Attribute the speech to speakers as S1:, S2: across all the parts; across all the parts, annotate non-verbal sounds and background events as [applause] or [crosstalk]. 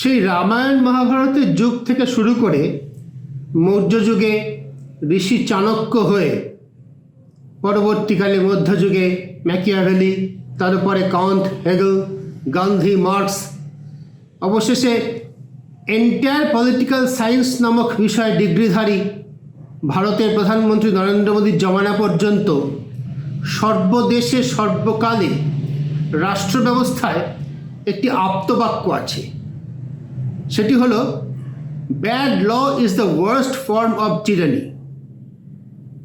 S1: সেই রামায়ণ মহাভারতের যুগ থেকে শুরু করে মৌর্য যুগে ঋষি চাণক্য হয়ে পরবর্তীকালে মধ্যযুগে ম্যাকিয়াভেলি, তারপরে কাউন্ট হেগল, গান্ধী, মার্কস, অবশেষে এন্টায়ার পলিটিক্যাল সায়েন্স নামক বিষয়ে ডিগ্রিধারী ভারতের প্রধানমন্ত্রী নরেন্দ্র মোদীর জমানা পর্যন্ত সর্বদেশে সর্বকালে রাষ্ট্র ব্যবস্থায় একটি আপ্তবাক্য আছে। সেটি হলো bad law is the worst form of tyranny.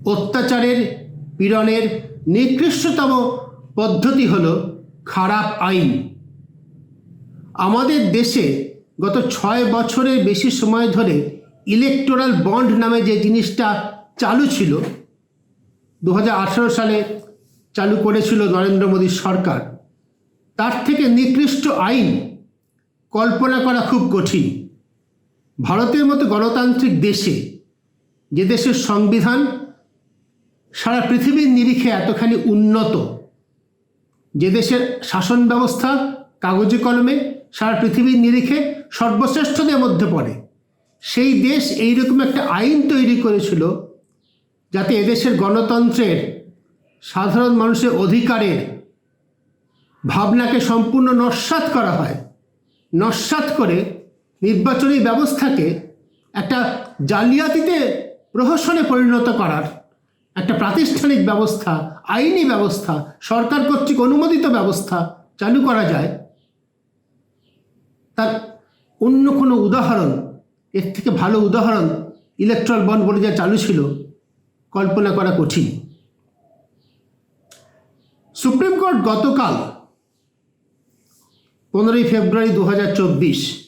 S1: অত্যাচারের পীড়নের নিকৃষ্টতম পদ্ধতি হলো খারাপ আইন। আমাদের দেশে গত ছয় বছরের বেশি সময় ধরে ইলেকটোরাল বন্ড নামে যে জিনিসটা চালু ছিল দু হাজার আঠেরো সালে চালু করেছিল নরেন্দ্র মোদীর সরকার, তার থেকে নিকৃষ্ট আইন কল্পনা করা খুব কঠিন। ভারতের মতো গণতান্ত্রিক দেশে, যে দেশের সংবিধান সারা পৃথিবীর নিরিখে এতখানি উন্নত, যে দেশের শাসন ব্যবস্থা, কাগজে কলমে সারা পৃথিবীর নিরিখে সর্বশ্রেষ্ঠদের মধ্যে পড়ে। সেই দেশ এইরকম একটা আইন তৈরি করেছিল যাতে এদেশের গণতন্ত্রের, সাধারণ মানুষের অধিকারের ভাবনাকে সম্পূর্ণ নস্বাত করা হয়। নস্বাত করে নির্বাচনী ব্যবস্থাকে একটা জালিয়াতিতে প্রহসনে পরিণত করার একটা প্রাতিষ্ঠানিক ব্যবস্থা, আইনি ব্যবস্থা, সরকার কর্তৃক অনুমোদিত ব্যবস্থা চালু করা যায়, তার অন্য কোনো উদাহরণ, এর থেকে ভালো উদাহরণ ইলেকট্রাল বন্ড বলে যা চালু ছিল, কল্পনা করা কঠিন। সুপ্রিম কোর্ট গতকাল পনেরোই ফেব্রুয়ারি দু হাজার চব্বিশ।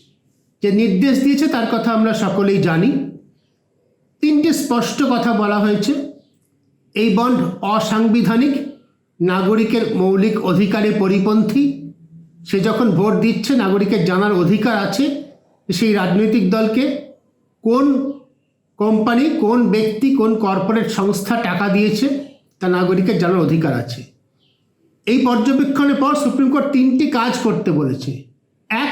S1: যে নির্দেশ দিয়েছে, তার কথা আমরা সকলেই জানি। তিনটে স্পষ্ট কথা বলা হয়েছে। এই বন্ড অসাংবিধানিক, নাগরিকের মৌলিক অধিকারে পরিপন্থী। সে যখন ভোট দিচ্ছে, নাগরিকের জানার অধিকার আছে সেই রাজনৈতিক দলকে। কোন কোম্পানি, কোন ব্যক্তি, কোন কর্পোরেট সংস্থা টাকা দিয়েছে, তা নাগরিকের জানার অধিকার আছে। এই পর্যবেক্ষণের পর সুপ্রিম কোর্ট তিনটি কাজ করতে বলেছে। এক,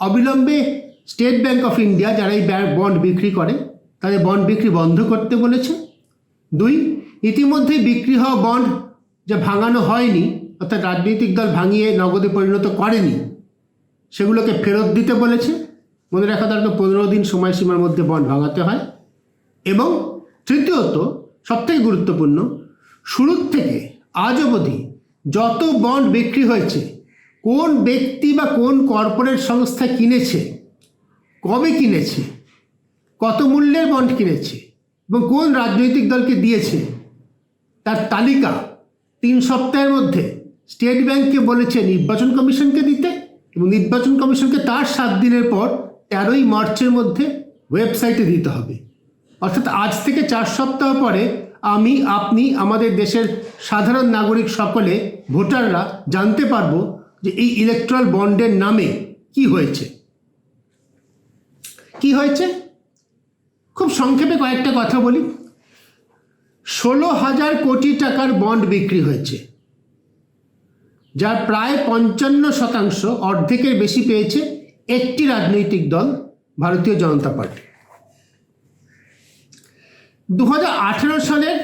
S1: অবিলম্বে স্টেট ব্যাংক অফ ইন্ডিয়া যারা এই বন্ড বিক্রি করে, তাদের বন্ড বিক্রি বন্ধ করতে বলেছে। দুই ইতিমধ্যেই বিক্রি হওয়া বন্ড যা ভাঙানো হয়নি, অর্থাৎ রাজনৈতিক দল ভাঙিয়ে নগদে পরিণত করেনি, সেগুলোকে ফেরত দিতে বলেছে। মনে রাখা দরকার, পনেরো দিন সময়সীমার মধ্যে বন্ড ভাঙাতে হয়। এবং তৃতীয়ত, সবথেকে গুরুত্বপূর্ণ, শুরুর থেকে আজ অবধি যত বন্ড বিক্রি হয়েছে, কোন ব্যক্তি বা কোন কর্পোরেট সংস্থা কিনেছে, কবে কিনেছে, কত মূল্যের বন্ড কিনেছে এবং কোন রাজনৈতিক দলকে দিয়েছে, তার তালিকা তিন সপ্তাহের মধ্যে স্টেট ব্যাংককে বলেছে নির্বাচন কমিশনকে দিতে এবং নির্বাচন কমিশনকে তার সাত দিনের পর তেরোই মার্চের মধ্যে ওয়েবসাইটে দিতে হবে। অর্থাৎ আজ থেকে চার সপ্তাহ পরে আমি, আপনি, আমাদের দেশের সাধারণ নাগরিক সকলে, ভোটাররা জানতে পারব যে এই ইলেকট্রাল বন্ডের নামে কি হয়েছে। কি হয়েছে? খুব সংক্ষেপে কয়েকটা কথা বলি। ষোলো হাজার কোটি টাকার বন্ড বিক্রি হয়েছে, যার প্রায় পঞ্চান্ন শতাংশ অর্ধেকের বেশি পেয়েছে একটি রাজনৈতিক দল, ভারতীয় জনতা পার্টি। দু হাজার আঠেরো সালের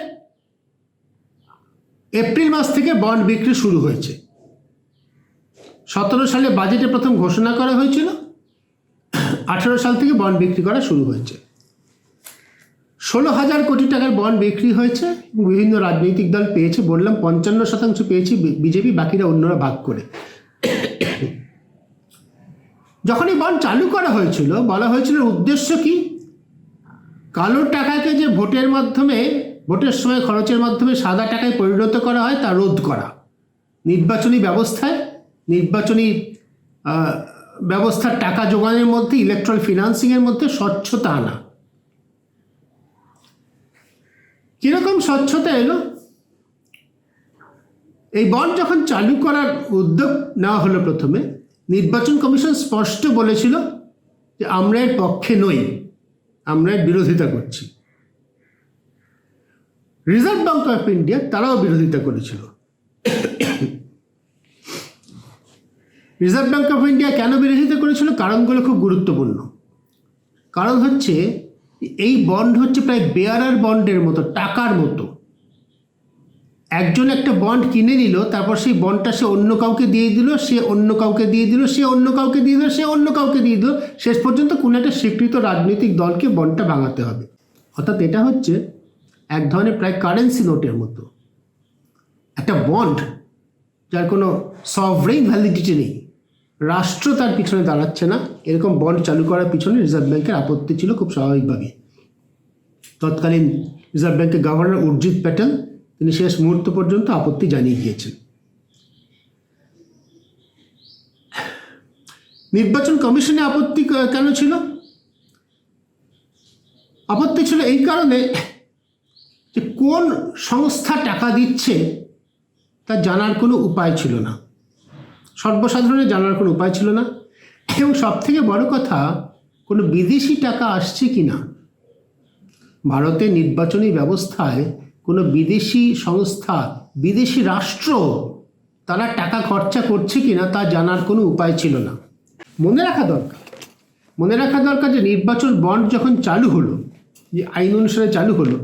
S1: এপ্রিল মাস থেকে বন্ড বিক্রি শুরু হয়েছে। সতেরো সালে বাজেটে প্রথম ঘোষণা করা হয়েছিল। আঠেরো সাল থেকে বন্ড বিক্রি করা শুরু হয়েছে। ষোলো হাজার কোটি টাকার বন্ড বিক্রি হয়েছে বিভিন্ন রাজনৈতিক দল পেয়েছে বললাম, পঞ্চান্ন শতাংশ পেয়েছে বিজেপি, বাকিরা অন্যরা ভাগ করে। যখন এই বন্ড চালু করা হয়েছিল, বলা হয়েছিল, উদ্দেশ্য কি? কালো টাকাকে যে ভোটের মাধ্যমে, ভোটের সময় খরচের মাধ্যমে সাদা টাকায় পরিণত করা হয়, তা রোধ করা। নির্বাচনী ব্যবস্থায়, নির্বাচনী ব্যবস্থার টাকা যোগানের মধ্যে ইলেকট্রাল ফিনান্সিংয়ের মধ্যে স্বচ্ছতা আনা। কীরকম স্বচ্ছতা এলো? এই বন্ড যখন চালু করার উদ্যোগ নেওয়া হলো প্রথমে, নির্বাচন কমিশন স্পষ্ট বলেছিল যে আমরা এর পক্ষে নই। আমরা বিরোধিতা করছি। রিজার্ভ ব্যাঙ্ক অফ ইন্ডিয়া তারাও বিরোধিতা করেছিল। রিজার্ভ ব্যাঙ্ক অফ ইন্ডিয়া কেন বিরোধিতা করেছিল? কারণগুলো খুব গুরুত্বপূর্ণ। কারণ হচ্ছে, এই বন্ড হচ্ছে প্রায় বেয়ারার বন্ডের মতো, টাকার মতো। একজন একটা বন্ড কিনে নিল তারপর সেই বন্ডটা সে অন্য কাউকে দিয়ে দিল, সে অন্য কাউকে দিয়ে দিল, সে অন্য কাউকে দিয়ে দিল, সে অন্য কাউকে দিয়ে দিল। শেষ পর্যন্ত কোনো একটা স্বীকৃত রাজনৈতিক দলকে বন্ডটা ভাঙাতে হবে। অর্থাৎ এটা হচ্ছে এক ধরনের প্রায় কারেন্সি নোটের মতো। একটা বন্ড যার কোনো সভরেইন ভ্যালিডিটি নেই। রাষ্ট্র তার পিছনে দাঁড়াচ্ছে না। এরকম বন্ড চালু করার পিছনে রিজার্ভ ব্যাংকের আপত্তি ছিল খুব স্বাভাবিকভাবে তৎকালীন রিজার্ভ ব্যাংকের গভর্নর উর্জিত প্যাটেল তিনি শেষ মুহূর্ত পর্যন্ত আপত্তি জানিয়ে গিয়েছেন। নির্বাচন কমিশনে আপত্তি কেন ছিল? আপত্তি ছিল এই কারণে যে কোন সংস্থা টাকা দিচ্ছে তা জানার কোনো উপায় ছিল না। সর্বসাধারণের জানার কোনো উপায় ছিল না। এবং সব থেকে বড় কথা, কোনো বিদেশি টাকা আসছে কি না ভারতের নির্বাচনী ব্যবস্থায় কোনো বিদেশি সংস্থা, বিদেশি রাষ্ট্র তারা টাকা খরচা করছে কি না তা জানার কোনো উপায় ছিল না। মনে রাখা দরকার। মনে রাখা দরকার যে নির্বাচন বন্ড যখন চালু হলো, যে আইন অনুসারে চালু হলো,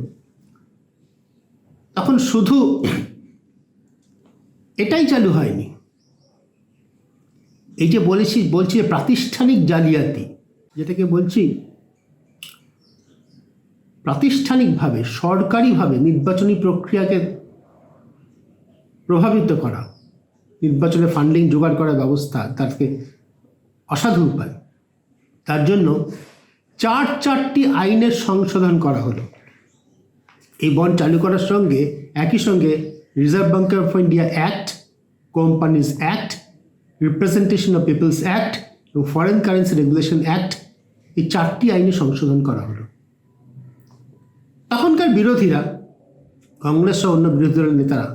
S1: তখন শুধু এটাই চালু হয়নি। এই যে বলেছি, বলছি প্রাতিষ্ঠানিক জালিয়াতি, যেটাকে বলছি প্রাতিষ্ঠানিকভাবে, সরকারিভাবে নির্বাচনী প্রক্রিয়াকে প্রভাবিত করা, নির্বাচনে ফান্ডিং জোগাড় করার ব্যবস্থা তাকে অসাধু উপায় তার জন্য চার চারটি আইনের সংশোধন করা হলো। এই বন্ড চালু করার সঙ্গে একই সঙ্গে Reserve Bank of India Act Companies Act Representation of Peoples Act এবং ফরেন কারেন্সি রেগুলেশন অ্যাক্ট এই চারটি আইনে সংশোধন করা হলো। তখনকার বিরোধীরা, কংগ্রেস সহ অন্য বিরোধী দলের নেতারা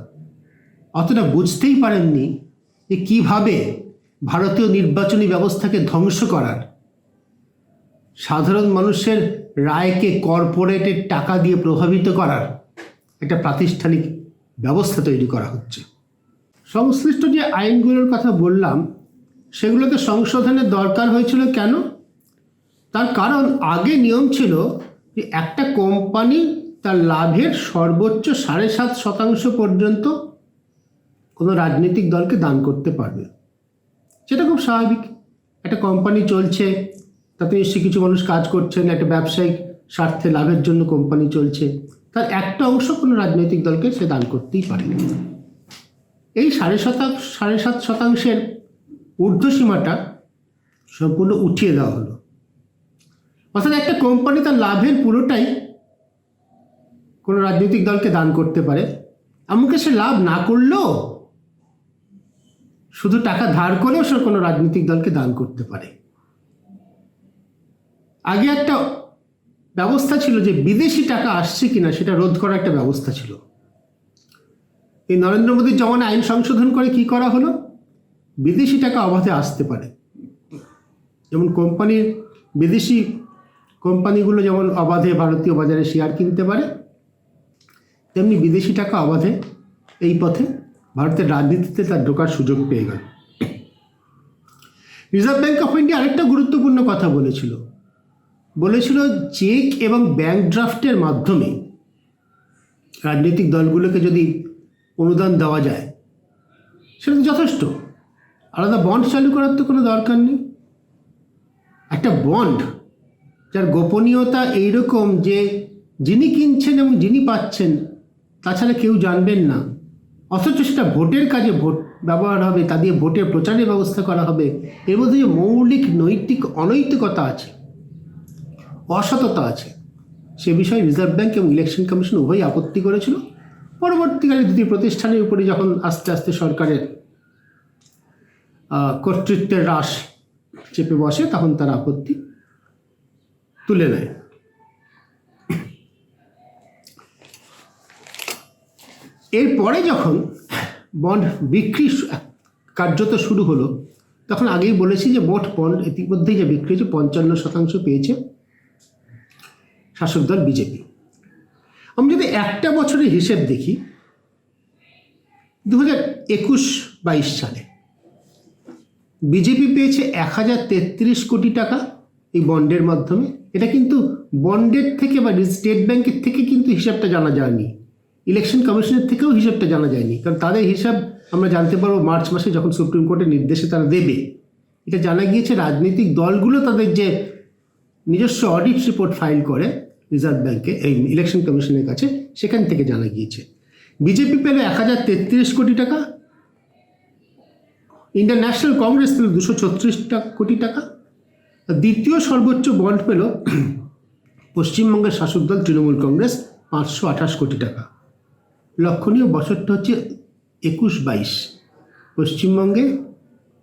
S1: অতটা বুঝতেই পারেননি যে কীভাবে ভারতীয় নির্বাচনী ব্যবস্থাকে ধ্বংস করার, সাধারণ মানুষের রায়কে কর্পোরেটের টাকা দিয়ে প্রভাবিত করার একটা প্রাতিষ্ঠানিক ব্যবস্থা তৈরি করা হচ্ছে। সংশ্লিষ্ট যে আইনগুলোর কথা বললাম, সেগুলোতে সংশোধনের দরকার হয়েছিল কেন? তার কারণ আগে নিয়ম ছিল যে একটা কোম্পানি তার লাভের সর্বোচ্চ সাড়ে সাত শতাংশ পর্যন্ত কোনো রাজনৈতিক দলকে দান করতে পারবে। সেটা খুব স্বাভাবিক। একটা কোম্পানি চলছে, তাতে নিশ্চয়ই কিছু মানুষ কাজ করছেন, একটা ব্যবসায়িক স্বার্থে লাভের জন্য কোম্পানি চলছে, তার একটা অংশ কোনো রাজনৈতিক দলকে সে দান করতেই পারে। এই সাড়ে শতাংশ সাড়ে সাত শতাংশের ঊর্ধ্বসীমাটা সম্পূর্ণ উঠিয়ে দেওয়া হলো। অর্থাৎ একটা কোম্পানি তার লাভের পুরোটাই কোনো রাজনৈতিক দলকে দান করতে পারে। এমনকি সে লাভ না করলেও শুধু টাকা ধার করেও সে কোনো রাজনৈতিক দলকে দান করতে পারে। আগে একটা ব্যবস্থা ছিল যে বিদেশি টাকা আসছে কিনা সেটা রোধ করার একটা ব্যবস্থা ছিল। এই নরেন্দ্র মোদীর জমানে আইন সংশোধন করে কি করা হলো? বিদেশি টাকা অবাধে আসতে পারে। যেমন কোম্পানির বিদেশি কোম্পানিগুলো যেমন অবাধে ভারতীয় বাজারে শেয়ার কিনতে পারে, তেমনি বিদেশি টাকা অবাধে এই পথে ভারতের রাজনীতিতে তার ঢোকার সুযোগ পেয়ে গেল। রিজার্ভ ব্যাঙ্ক অফ ইন্ডিয়া আরেকটা গুরুত্বপূর্ণ কথা বলেছিল। বলেছিল চেক এবং ব্যাংক ড্রাফটের মাধ্যমে রাজনৈতিক দলগুলোকে যদি অনুদান দেওয়া যায়, সেটা তো যথেষ্ট। আলাদা বন্ড চালু করার তো কোনো দরকার নেই। একটা বন্ড যার গোপনীয়তা এইরকম যে যিনি কিনছেন এবং যিনি পাচ্ছেন, তাছাড়া কেউ জানবেন না। অথচ সেটা ভোটের কাজে ভোট ব্যবহার হবে, তা দিয়ে ভোটের প্রচারের ব্যবস্থা করা হবে। এর মধ্যে যে মৌলিক, নৈতিক অনৈতিকতা আছে, অসততা আছে, সে বিষয়ে রিজার্ভ ব্যাঙ্ক এবং ইলেকশন কমিশন উভয়ই আপত্তি করেছিল। পরবর্তীকালে দুটি প্রতিষ্ঠানের উপরে যখন আস্তে আস্তে সরকারের কর্তৃত্বের হ্রাস চেপে বসে, তখন তার আপত্তি তুলে নেয়। এরপরে যখন বন্ড বিক্রি কার্যত শুরু হলো, তখন আগেই বলেছি যে মোট বন্ড ইতিমধ্যেই যে বিক্রি হয়েছে, পঞ্চান্ন শতাংশ পেয়েছে শাসক দল বিজেপি। আমি যদি একটা বছরের হিসেব দেখি দু হাজার একুশ বাইশ সালে বিজেপি পেয়েছে এক হাজার তেত্রিশ কোটি টাকা এই বন্ডের মাধ্যমে। এটা কিন্তু বন্ডের থেকে বা স্টেট ব্যাংকের থেকে কিন্তু হিসাবটা জানা যায়নি। ইলেকশন কমিশনের থেকেও হিসাবটা জানা যায়নি। কারণ তাদের হিসাব আমরা জানতে পারব মার্চ মাসে যখন সুপ্রিম কোর্টের নির্দেশে তারা দেবে। এটা জানা গিয়েছে রাজনৈতিক দলগুলো তাদের যে নিজস্ব অডিট রিপোর্ট ফাইল করে রিজার্ভ ব্যাংকে এই ইলেকশন কমিশনের কাছে, সেখান থেকে জানা গিয়েছে। বিজেপি পেল এক হাজার তেত্রিশ কোটি টাকা। ইন্ডিয়ান ন্যাশনাল কংগ্রেস পেল দুশো ছত্রিশ কোটি টাকা। দ্বিতীয় সর্বোচ্চ বন্ড পেল পশ্চিমবঙ্গের শাসক দল তৃণমূল কংগ্রেস পাঁচশো আঠাশ কোটি টাকা। লক্ষণীয় বছরটা হচ্ছে একুশ বাইশ, পশ্চিমবঙ্গে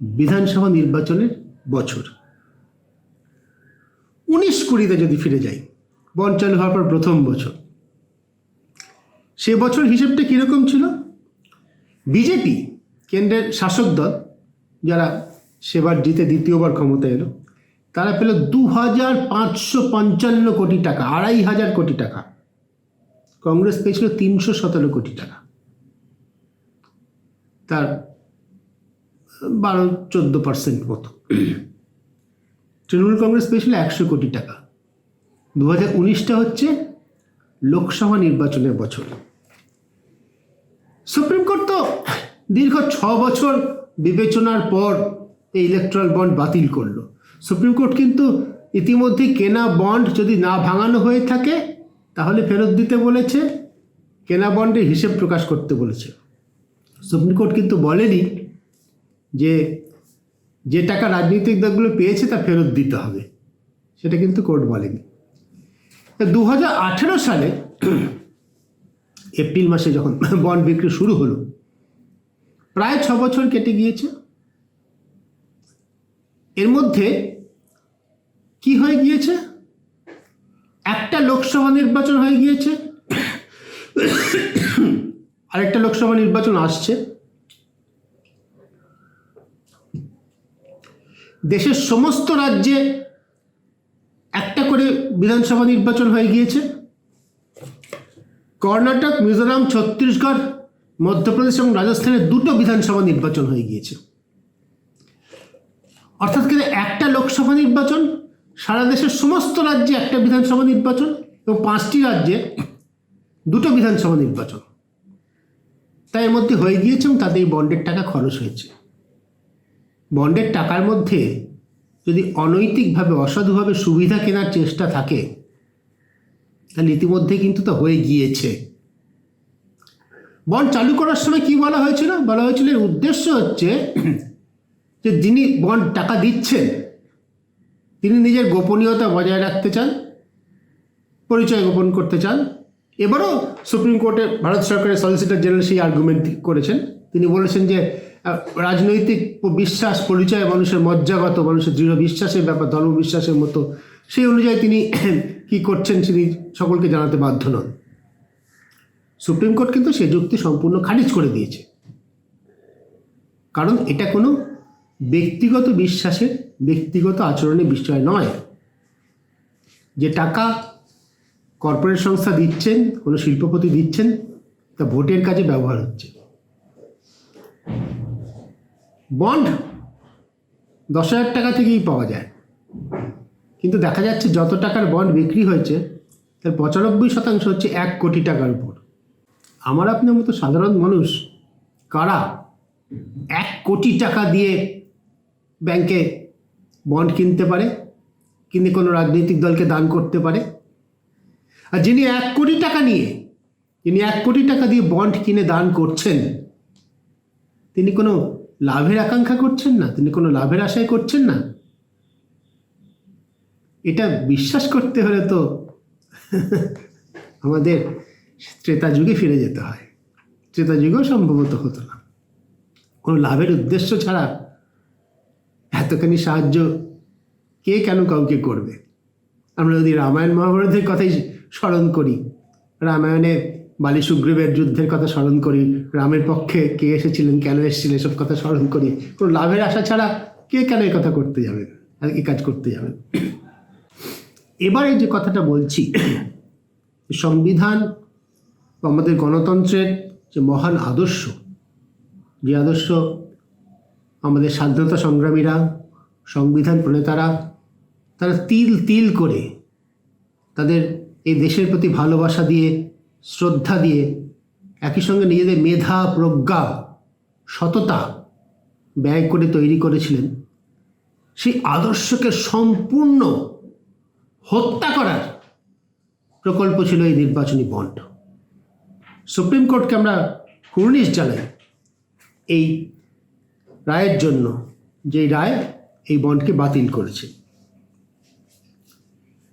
S1: বিধানসভা নির্বাচনের বছর। উনিশ কুড়িতে যদি ফিরে যাই, বন্ড চালু হওয়ার পর প্রথম বছর। সে বছর হিসেবটা কীরকম ছিল? বিজেপি কেন্দ্রের শাসক দল যারা সেবার জিতে দ্বিতীয়বার ক্ষমতা এলো তারা পেল দু হাজার পাঁচশো পঞ্চান্ন কোটি টাকা, আড়াই হাজার কোটি টাকা। কংগ্রেস পেয়েছিল তিনশো সতেরো কোটি টাকা। তার বারো, চোদ্দ পার্সেন্ট মতো। তৃণমূল কংগ্রেস পেয়েছিল একশো কোটি টাকা। দু হাজার উনিশটা হচ্ছে লোকসভা নির্বাচনের বছর। সুপ্রিম কোর্ট তো দীর্ঘ ছ বছর বিবেচনার পর এই ইলেকট্রাল বন্ড বাতিল করল। সুপ্রিম কোর্ট কিন্তু ইতিমধ্যে কেনা বন্ড যদি না ভাঙানো হয়ে থাকে, তাহলে ফেরত দিতে বলেছে, কেনা বন্ডের হিসেব প্রকাশ করতে বলেছে। সুপ্রিম কোর্ট কিন্তু বলেনি যে যে টাকা রাজনৈতিক দলগুলো পেয়েছে তা ফেরত দিতে হবে। সেটা কিন্তু কোর্ট বলেনি। দু হাজার আঠেরো সালে এপ্রিল মাসে যখন বন্ড বিক্রি শুরু হলো, প্রায় ছ বছর কেটে গিয়েছে। এর মধ্যে কি হয়ে গিয়েছে? একটা লোকসভা নির্বাচন হয়ে গিয়েছে। আরেকটা লোকসভা নির্বাচন আসছে। দেশের সমস্ত রাজ্যে একটা করে বিধানসভা নির্বাচন হয়ে গিয়েছে। কর্ণাটক, মিজোরাম, ছত্তিশগড়, মধ্যপ্রদেশ এবং রাজস্থানে দুটো বিধানসভা নির্বাচন হয়ে গিয়েছে। অর্থাৎ কিন্তু একটা লোকসভা নির্বাচন সারা দেশের সমস্ত রাজ্যে একটা বিধানসভা নির্বাচন এবং পাঁচটি রাজ্যে দুটো বিধানসভা নির্বাচন। তাই এর মধ্যে হয়ে গিয়েছে এবং তাদের এই বন্ডের টাকা খরচ হয়েছে। বন্ডের টাকার মধ্যে যদি অনৈতিকভাবে, অসাধুভাবে সুবিধা কেনার চেষ্টা থাকে, তাহলে ইতিমধ্যে কিন্তু তা হয়ে গিয়েছে। বন্ড চালু করার সময় কি বলা হয়েছিল? বলা হয়েছিল এর উদ্দেশ্য হচ্ছে যে যিনি বন্ড টাকা দিচ্ছেন তিনি নিজের গোপনীয়তা বজায় রাখতে চান, পরিচয় গোপন করতে চান। এবারও সুপ্রিম কোর্টে ভারত সরকারের সলিসিটর জেনারেল সেই আর্গুমেন্ট করেছেন। তিনি বলেছেন যে রাজনৈতিক বিশ্বাস, পরিচয় মানুষের মজ্জাগত, মানুষের দৃঢ় বিশ্বাসের ব্যাপার, ধর্ম বিশ্বাসের মতো। সেই অনুযায়ী তিনি [clears throat] কি করছেন তিনি সকলকে জানাতে বাধ্য নন। সুপ্রিম কোর্ট কিন্তু সে যুক্তি সম্পূর্ণ খারিজ করে দিয়েছে। কারণ এটা কোনো ব্যক্তিগত বিশ্বাসের ব্যক্তিগত আচরণে বিষয় নয়। যে টাকা কর্পোরেট সংস্থা দিচ্ছেন, কোনো শিল্পপতি দিচ্ছেন, তা ভোটের কাজে ব্যবহার হচ্ছে। বন্ড দশ হাজার টাকা থেকেই পাওয়া যায়। কিন্তু দেখা যাচ্ছে যত টাকার বন্ড বিক্রি হয়েছে, তার পঁচানব্বই শতাংশ হচ্ছে এক কোটি টাকার উপর। আমার আপনার মতো সাধারণ মানুষ কারা এক কোটি টাকা দিয়ে ব্যাংকে বন্ড কিনতে পারে, কিনে কোনো রাজনৈতিক দলকে দান করতে পারে। আর যিনি এক কোটি টাকা নিয়ে, যিনি এক কোটি টাকা দিয়ে বন্ড কিনে দান করছেন, তিনি কোনো লাভের আকাঙ্ক্ষা করছেন না? তিনি কোনো লাভের আশায় করছেন না? এটা বিশ্বাস করতে হলে তো [laughs] আমাদের ত্রেতা যুগে ফিরে যেতে হয়। ত্রেতা যুগেও সম্ভবত হতো না। কোনো লাভের উদ্দেশ্য ছাড়া এতখানি সাহায্য কে কেন কাউকে করবে? আমরা যদি রামায়ণ মহাভারতের কথাই স্মরণ করি রামায়ণে বালি সুগ্রীবের যুদ্ধের কথা স্মরণ করি, রামের পক্ষে কে এসেছিলেন, কেন এসেছিলেন, এসব কথা স্মরণ করি, কোনো লাভের আশা ছাড়া কে কেন এই কথা করতে আর এই কাজ করতে যাবেন এবারে যে কথাটা বলছি, সংবিধান আমাদের গণতন্ত্রের যে মহান আদর্শ, যে আদর্শ আমাদের স্বাধীনতা সংগ্রামীরা, সংবিধান প্রণেতারা, তারা তিল তিল করে তাদের এই দেশের প্রতি ভালোবাসা দিয়ে, শ্রদ্ধা দিয়ে, একই সঙ্গে নিজেদের মেধা, প্রজ্ঞা, সততা ব্যয় করে তৈরি করেছিলেন। সেই আদর্শকে সম্পূর্ণ হত্যা করার প্রকল্প ছিল এই নির্বাচনী বন্ড। সুপ্রিম কোর্টকে আমরা কুর্নিশ জানাই এই রায়ের জন্য যে রায় এই বন্ডকে বাতিল করেছে।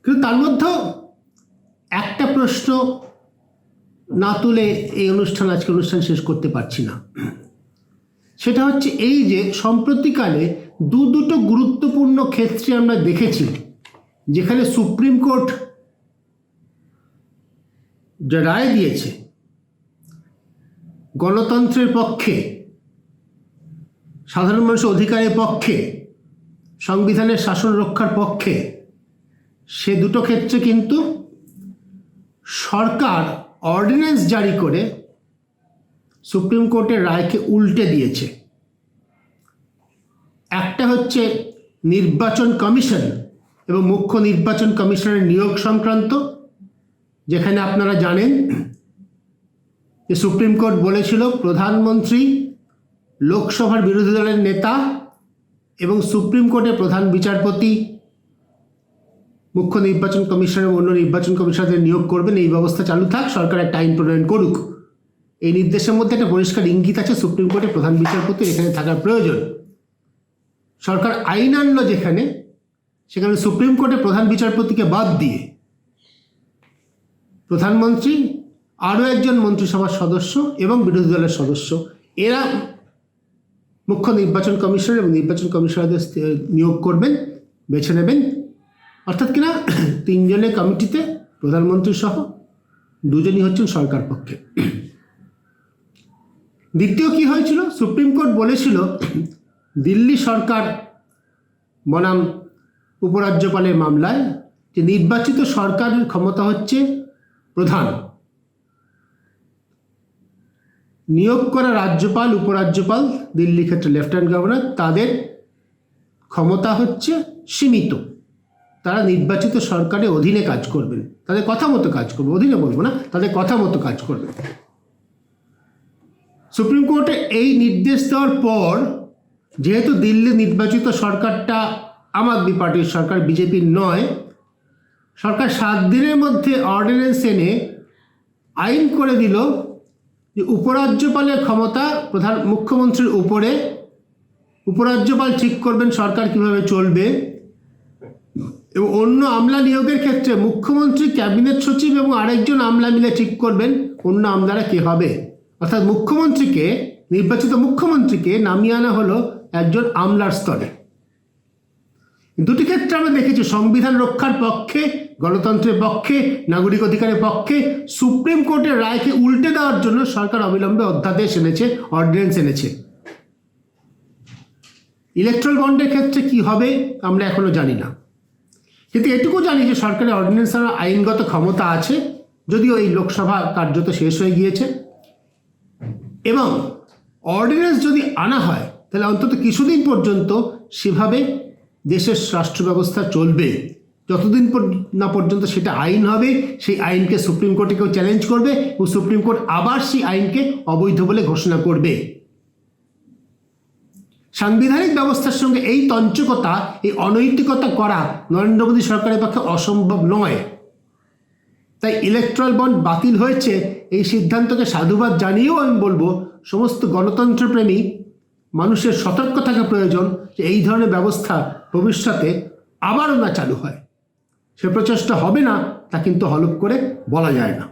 S1: কিন্তু তার মধ্যেও একটা প্রশ্ন না তুলে এই অনুষ্ঠান আজকে অনুষ্ঠান শেষ করতে পারছি না। সেটা হচ্ছে এই যে সম্প্রতিকালে দু দুটো গুরুত্বপূর্ণ ক্ষেত্রে আমরা দেখেছি, যেখানে সুপ্রিম কোর্ট যে রায় দিয়েছে, গণতন্ত্রের পক্ষে সাধারণ মানুষের অধিকারের পক্ষে, সংবিধানের শাসন রক্ষার পক্ষে, সে দুটো ক্ষেত্রে কিন্তু সরকার অর্ডিন্যান্স জারি করে সুপ্রিম কোর্টের রায়কে উল্টে দিয়েছে। একটা হচ্ছে নির্বাচন কমিশন এবং মুখ্য নির্বাচন কমিশনের নিয়োগ সংক্রান্ত, যেখানে আপনারা জানেন যে সুপ্রিম কোর্ট বলেছিল, প্রধানমন্ত্রী লোকসভার বিরোধী দলের নেতা এবং সুপ্রিম কোর্টের প্রধান বিচারপতি, মুখ্য নির্বাচন কমিশন এবং অন্য নির্বাচন কমিশনারদের নিয়োগ করবেন। এই ব্যবস্থা চালু থাক, সরকার একটা আইন প্রণয়ন করুক। এই নির্দেশের মধ্যে একটা পরিষ্কার ইঙ্গিত আছে সুপ্রিম কোর্টের প্রধান বিচারপতি এখানে থাকার প্রয়োজন। সরকার আইন আনলো যেখানে, সেখানে সুপ্রিম কোর্টের প্রধান বিচারপতিকে বাদ দিয়ে প্রধানমন্ত্রী, আরও একজন মন্ত্রিসভার সদস্য এবং বিরোধী দলের সদস্য। এরা মুখ্য নির্বাচন কমিশনার এবং নির্বাচন কমিশনারদের নিয়োগ করবেন, বেছে নেবেন। অর্থাৎ কিনা, [clears throat] তিনজনের কমিটিতে প্রধানমন্ত্রী সহ দুজনই হচ্ছেন সরকার পক্ষে। দ্বিতীয় কি হয়েছিল? সুপ্রিম কোর্ট বলেছিল, [clears throat] দিল্লি সরকার বনাম উপরাজ্যপালের মামলায় যে নির্বাচিত সরকারের ক্ষমতা হচ্ছে প্রধান। নিয়োগ করা রাজ্যপাল, উপরাজ্যপাল, দিল্লি ক্ষেত্রে লেফটেন্যান্ট গভর্নর, তাদের ক্ষমতা হচ্ছে সীমিত। তারা নির্বাচিত সরকারের অধীনে কাজ করবেন। তাদের কথা মতো কাজ করবে অধীনে বলব না, তাদের কথা মতো কাজ করবে সুপ্রিম কোর্টে এই নির্দেশ দেওয়ার পর, যেহেতু দিল্লি নির্বাচিত সরকারটা আম আদমি পার্টির সরকার, বিজেপির নয়, সরকার সাত দিনের মধ্যে অর্ডিন্যান্স এনে আইন করে দিল যে উপরাজ্যপালের ক্ষমতা প্রধান মুখ্যমন্ত্রীর উপরে, উপরাজ্যপাল ঠিক করবেন সরকার কীভাবে চলবে। এবং অন্য আমলা নিয়োগের ক্ষেত্রে মুখ্যমন্ত্রী, ক্যাবিনেট সচিব এবং আরেকজন আমলা মিলে ঠিক করবেন অন্য আমলারা কে হবে। অর্থাৎ মুখ্যমন্ত্রীকে, নির্বাচিত মুখ্যমন্ত্রীকে নামিয়ে আনা হলো একজন আমলার স্তরে। দুটি ক্ষেত্রে আমরা দেখেছি, সংবিধান রক্ষার পক্ষে, গণতন্ত্রের পক্ষে, নাগরিক অধিকারের পক্ষে, সুপ্রিম কোর্টের রায়কে উল্টে দেওয়ার জন্য সরকার অবিলম্বে অধ্যাদেশ এনেছে অর্ডিন্যান্স এনেছে। ইলেকট্রাল বন্ডের ক্ষেত্রে কি হবে, আমরা এখনও জানি না। কিন্তু এটুকু জানি যে সরকারের অর্ডিন্যান্স আনার আইনগত ক্ষমতা আছে, যদিও এই লোকসভা কার্যত শেষ হয়ে গিয়েছে। এবং অর্ডিন্যান্স যদি আনা হয়, তাহলে অন্তত কিছুদিন পর্যন্ত সেভাবে দেশের রাষ্ট্র ব্যবস্থা চলবে। যতদিন না পর্যন্ত সেটা আইন হবে, সেই আইনকে সুপ্রিম কোর্টে কেউ চ্যালেঞ্জ করবে এবং সুপ্রিম কোর্ট আবার সেই আইনকে অবৈধ বলে ঘোষণা করবে। সাংবিধানিক ব্যবস্থার সঙ্গে এই তঞ্চকতা এই অনৈতিকতা করা নরেন্দ্র মোদী সরকারের পক্ষে অসম্ভব নয়। তাই ইলেকট্রাল বন্ড বাতিল হয়েছে, এই সিদ্ধান্তকে সাধুবাদ জানিয়েও আমি বলব, সমস্ত গণতন্ত্রপ্রেমী মানুষের সতর্ক থাকা প্রয়োজন যে এই ধরনের ব্যবস্থা ভবিষ্যতে আবারও না চালু হয়। সে প্রচেষ্টা হবে না, তা কিন্তু হলপ করে বলা যায় না।